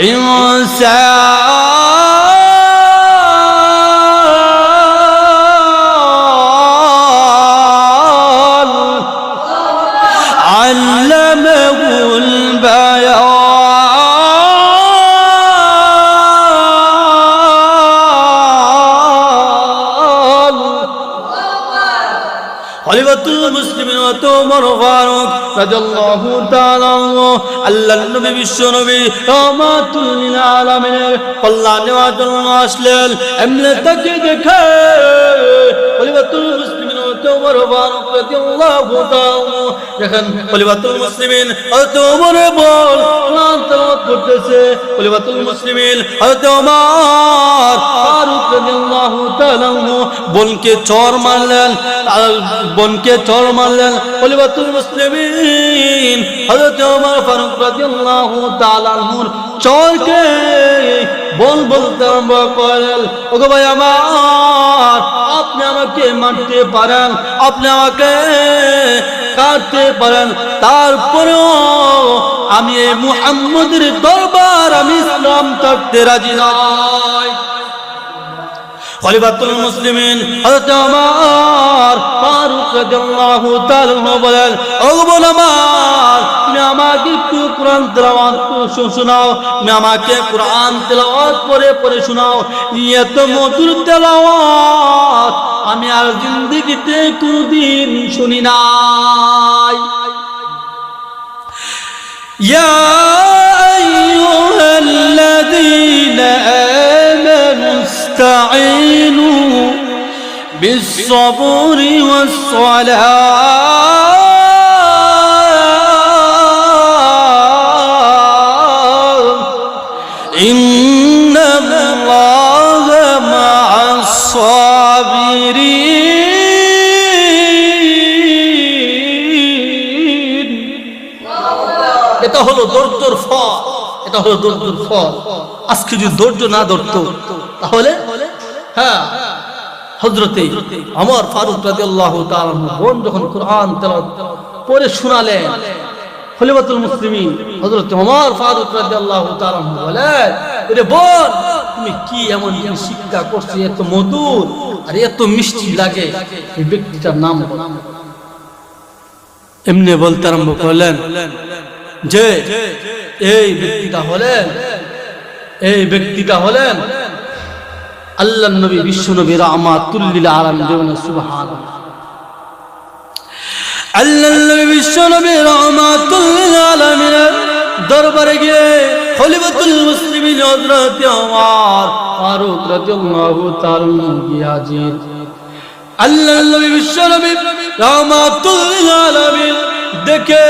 والإنسان খলিফাতুল মুসলিমিন ওয়া ওমর ফারুক রাদিয়াল্লাহু তাআলা আল্লাহর নবী, বিশ্ব নবী, রাহমাতুল লিল আলামিনের কল্যাণ নেওয়ার জন্য আসলেন। এমনি তাকে দেখে খলিফাতুল মুসলিমিন ওয়া ওমর ফারুক রাদিয়াল্লাহু তাআলা দেখেন মুসলিমিন হযরত ওমর বল বোনকে চর মারলেন বোনকে চর মারলেন খলিফাতুল মুসলিমিন। হযরত ওমর ফারুক রাদিয়াল্লাহু তাআলা চরকে বল বলতে আরম্ভ করলেন, ওগো ভাই আমার, আপনি আমাকে মারতে পারেন, আপনি আমাকে কাটতে পারেন, তারপরেও আমি এই মুহাম্মদের দরবার, আমি ইসলাম থাকতে রাজি নয়। খলিফাতুল মুসলিমিন, হযরত ওমর ফারুক রাদিয়াল্লাহু তাআলা বলেন, ও আমার, তুমি আমাকে একটু কোরআন তেলাওয়াত শোনাও, তুমি আমাকে তেলাওয়াত করে পড়ে শোনাও। এত মধুর তেলাওয়াত আমি আর জিন্দেগিতে কোনোদিন শুনি নাই। يا بالصبر والصلاة إن الله مع الصابرين এটা হলো ধৈর্যর ফল এটা হলো ধৈর্যর ফল আজকে যদি ধৈর্য না ধরতো তাহলে হ্যাঁ হজরতে আমার ফারুক রাজি আল্লাহ বোন যখন কোরআন পড়ে শোনালেন খলিফাতুল মুসলিমিন হযরত ওমর ফারুক রাদিয়াল্লাহু তাআলা বলেন এরে বোন, তুমি কি এমন শিক্ষা করছ এত মধুর আর এত মিষ্টি লাগে এই ব্যক্তিটার নাম। এমনি বলতে আরম্ভ করলেন, যে, এই ব্যক্তিটা হলেন, এই ব্যক্তিটা হলেন আল্লাহ নবী, বিশ্ব নবী রাহমাতুল্লিল আলামিন সুবহান আল্লাহ বিশ্ব নবী রাহমাতুল্লিল আলামিন দরবারে গিয়ে খলিফাতুল মুসলিমিন হযরত ওমর ফারুক রাদিয়াল্লাহু তাআলা গিয়ে আল্লাহ নবী, বিশ্ব নবী রাহমাতুল্লিল আলামিন দেখে